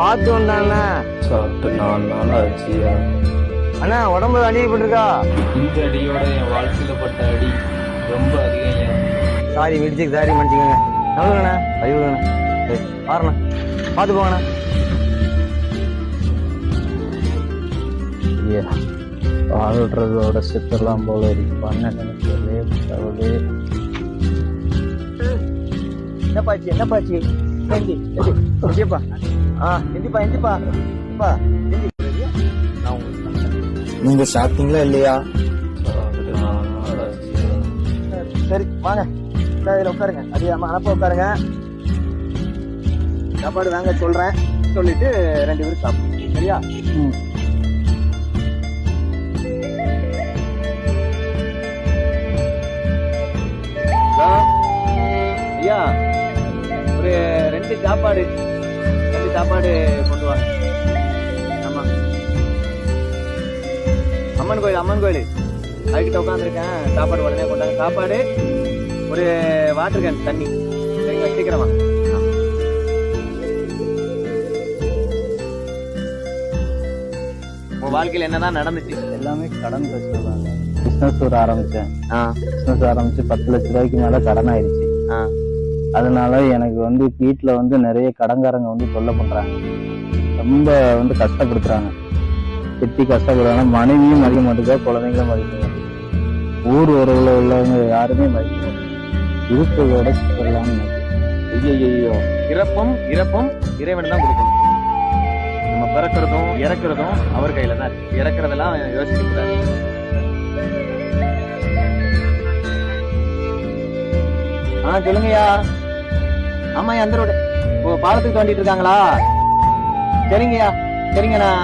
பார்த்து வந்தாண்ணே சாப்பிட்டு நாலு நாள் ஆச்சுயா அண்ணா உடம்பு அடிபட்டிருக்கா? இந்த அடியோட என் வாழ்க்கையில பட்ட அடி ரொம்ப அதிகம் சாரி மிடிச்சுக்கு சாரி மன்னிச்சுக்கோங்க. நல்லதுண்ணா அறிவுங்கண்ணா பாருண்ணா. பார்த்து போங்கண்ணா. வாழ்றதோட சித்தெல்லாம் போல இருக்கு பண்ண நினைக்கிறதே கடவுளே என்னப்பாச்சு என்னப்பாச்சு எந்தி எந்தி எந்திப்பா ஆ எந்திப்பா எந்திப்பா. எந்திப்பா நீங்க சாப்பிட்டீங்களா இல்லையா? சரி வாங்க. இதில் உட்காருங்க. அம்மா அனுப்ப உட்காருங்க. சாப்பாடு வாங்க சொல்றேன். சொல்லிட்டு ரெண்டு பேரும் சாப்பிடுங்க. சரியா? ம். ஐயா ஒரு ரெண்டு சாப்பாடு ரெண்டு சாப்பாடு கொண்டு வாங்க ஆமா அம்மன் கோயில் அம்மன் கோயில் அதுக்கிட்ட உட்காந்துருக்கேன் சாப்பாடு உடனே கொண்டாங்க சாப்பாடு ஒரு வாட்டர் கேன் தண்ணி சரிங்களா சீக்கிரமா உங்க வாழ்க்கையில என்னதான் நடந்துச்சு? எல்லாமே கடன் பிரச்சனை. தாங்க பிசினஸ் ஒரு ஆரம்பிச்சேன். பிசினஸ் ஆரம்பிச்சு பத்து லட்ச ரூபாய்க்கு மேல கடன் ஆயிடுச்சு ஆ. அதனால எனக்கு வந்து வீட்டுல வந்து நிறைய கடங்காரங்க வந்து தொல்லை பண்றாங்க. ரொம்ப வந்து கஷ்டப்படுத்துறாங்க. திட்டி கஷ்டப்படுறாங்க. மனைவியும் மதிக்க மாட்டேங்க குழந்தைங்களும் மதிக்க ஊர் உறவுல உள்ளவங்க யாருமே மதிக்க மாட்டேங்க இருப்பதோட சுத்தலாம்னு ஐயோ இறப்பும் இறப்பும் இறைவன் தான் கொடுக்கணும். நம்ம பிறக்கிறதும் இறக்குறதும் அவர் கையில தான் இருக்கு. இறக்குறதெல்லாம் யோசிக்க கூடாது. ஆ சொல்லுங்கய்யா. ஆமா அந்த ரோடு ஓ பாலத்துக்கு தோண்டிட்டு இருக்காங்களா? சரிங்கய்யா சரிங்க நான்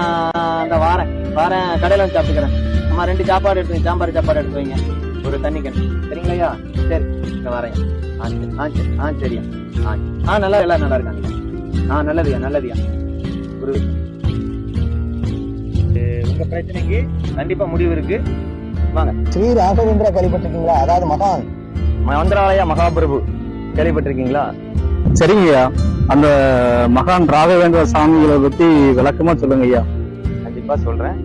அந்த வாரேன். வாரேன் கடையில வந்து சாப்பிட்டுக்கிறேன். அம்மா ரெண்டு சாப்பாடு எடுத்து சாம்பார் சாப்பாடு எடுத்து வைங்க. ஒரு தண்ணி கண். சரிங்களையா? சரி இந்த வரேன். ஆ சரி ஆ சரி ஆ சரியா. ஆ ஆ நல்லா எல்லாம் நல்லா இருக்காங்க. ஆ நல்லதுயா நல்லதுயா ஒரு உங்க பிரச்சனைக்கு கண்டிப்பா முடிவு இருக்கு. வாங்க. ஸ்ரீ ராகவேந்திரா கேள்விப்பட்டிருக்கீங்களா அதாவது மகான். மந்திராலயா மகாபிரபு. கேள்விப்பட்டிருக்கீங்களா? சரிங்கய்யா. அந்த மகான் ராகவேந்திர சாமிகளை பத்தி விளக்கமா சொல்லுங்க ஐயா கண்டிப்பா சொல்றேன்.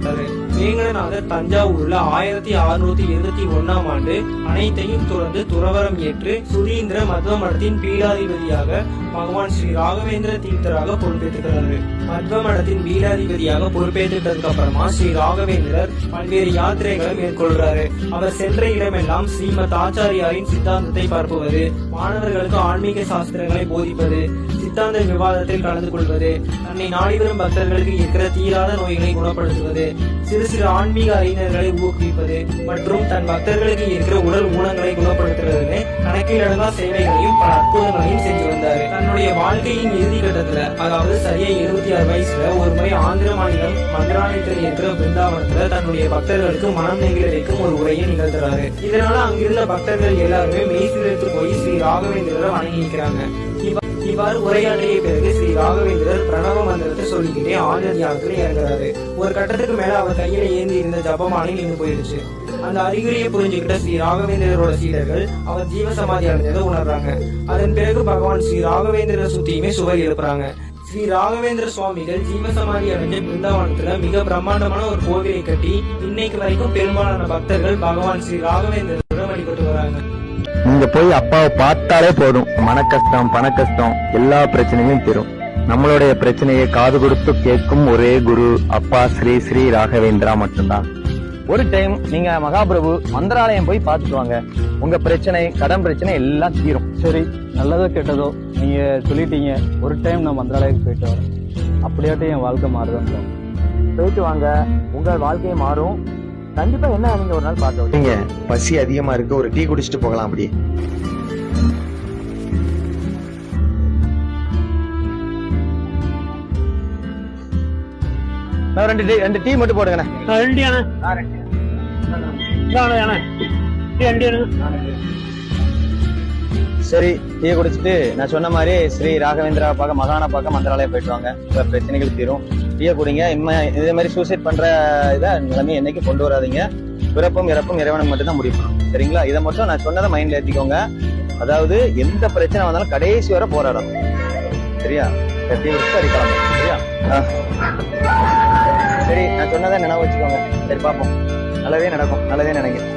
வேங்கடநாதர் தஞ்சாவூர்ல ஆயிரத்தி அறுநூத்தி இருபத்தி ஒண்ணாம் ஆண்டு அனைத்தையும் துறந்து துறவரம் ஏற்று சுதீந்திர மத்வ மடத்தின் பீடாதிபதியாக பகவான் ஸ்ரீ ராகவேந்திர தீர்த்தராக பொறுப்பேற்றுகிறாரு மத்வ மடத்தின் பீடாதிபதியாக பொறுப்பேற்றதுக்கு அப்புறமா ஸ்ரீ ராகவேந்திரர் பல்வேறு யாத்திரைகளை மேற்கொள்றாரு. அவர் சென்ற இடமெல்லாம் ஸ்ரீமத் ஆச்சாரியாரின் சித்தாந்தத்தை பரப்புவது மாணவர்களுக்கு ஆன்மீக சாஸ்திரங்களை போதிப்பது சித்தாந்த விவாதத்தில் கலந்து கொள்வது தன்னை நாடி வரும் பக்தர்களுக்கு இருக்கிற தீராத நோய்களை குணப்படுத்துவது சிறு சிறு ஆன்மீக அறிஞர்களை ஊக்குவிப்பது மற்றும் தன் பக்தர்களுக்கு இருக்கிற உடல் ஊனங்களை குணப்படுத்துறதுன்னு கணக்கிலடங்கா சேவைகளையும் பல அற்புதங்களையும் செஞ்சு வந்தாரு. தன்னுடைய வாழ்க்கையின் இறுதி கட்டத்துல அதாவது சரியா இருபத்தி ஆறு வயசுல ஒரு முறை ஆந்திர மாநிலம் மந்திராலயத்தில் இருக்கிற பிருந்தாவனத்துல தன்னுடைய பக்தர்களுக்கு மனம் நெகிழ வைக்கும் ஒரு உரையை நிகழ்த்துறாரு. இதனால அங்கிருந்த பக்தர்கள் எல்லாருமே மெய்சிலிருந்து போய் ஸ்ரீ ராகவேந்திரரை வணங்கி இவ்வாறு உரையாற்றிய பிறகு ஸ்ரீ ராகவேந்திரர் பிரணவ மந்திரத்தை சொல்லிக்கிட்டே ஆழ்ந்த தியானத்துல இறங்குறாரு ஒரு கட்டத்துக்கு மேல அவர் கையில ஏந்தி இருந்த ஜபமாலை நின்று போயிடுச்சு. அந்த அறிகுறியை புரிஞ்சுக்கிட்ட ஸ்ரீ ராகவேந்திரரோட சீடர்கள் அவர் ஜீவ சமாதி அடைஞ்சதை உணர்றாங்க. அதன் பிறகு பகவான் ஸ்ரீ ராகவேந்திரர் சுத்தியுமே சுவர் எழுப்புறாங்க. ஸ்ரீ ராகவேந்திர சுவாமிகள் ஜீவசமாதி அடைஞ்ச பிருந்தாவனத்துல மிக பிரம்மாண்டமான ஒரு கோவிலை கட்டி இன்னைக்கு வரைக்கும் பெரும்பாலான பக்தர்கள் பகவான் ஸ்ரீ ராகவேந்திரரோட வழிபட்டு வராங்க. நீங்க போய் அப்பாவை பார்த்தாலே போதும். மன கஷ்டம் பண கஷ்டம் எல்லா பிரச்சனையும் தீரும். நம்மளுடைய பிரச்சனையை காது கொடுத்து கேட்கும் ஒரே குரு அப்பா ஸ்ரீ ஸ்ரீ ராகவேந்திரா மட்டும்தான். ஒரு டைம் நீங்க மகாபிரபு மந்திராலயம் போய் பார்த்துட்டு வாங்க. உங்க பிரச்சனை கடன் பிரச்சனை எல்லாம் தீரும். சரி நல்லதோ கெட்டதோ நீங்க சொல்லிட்டீங்க. ஒரு டைம் நான் மந்திராலயத்துக்கு போயிட்டு வரேன். அப்படியாட்டும் என் வாழ்க்கை மாறுதான். போயிட்டு வாங்க. உங்க வாழ்க்கையை மாறும். கண்டிப்பா என்ன நீங்க ஒரு நாள் பார்க்க நீங்க பசி அதிகமா இருக்கு ஒரு டீ குடிச்சிட்டு போகலாம் அப்படியே நான் ரெண்டு டீ ரெண்டு டீ மட்டும் போடுங்கண்ணே. சரி டீயை குடிச்சிட்டு நான் சொன்ன மாதிரி ஸ்ரீ ராகவேந்திரா பார்க்க மகானா பார்க்க மந்திராலயம் போயிட்டு வாங்க. உங்க பிரச்சனைகள் தீரும். டீயை குடிங்க. இம்மா இதே மாதிரி சூசைட் பண்ற இதை நிலைமை என்னைக்கு கொண்டு வராதீங்க. பிறப்பும் இறப்பும் இறைவனுக்கு மட்டும் தான் முடிவு சரிங்களா? இதை மட்டும் நான் சொன்னதை மைண்ட்ல ஏற்றிக்கோங்க அதாவது எந்த பிரச்சனை வந்தாலும் கடைசி வரை போராடணும். சரியா? கட்டி விட்டு அடிக்கலாம் சரியா? ஆ. சரி நான் சொன்னதை நினைவு வச்சுக்கோங்க. சரி பார்ப்போம். நல்லதே நடக்கும். நல்லதே நினைக்கிறேன்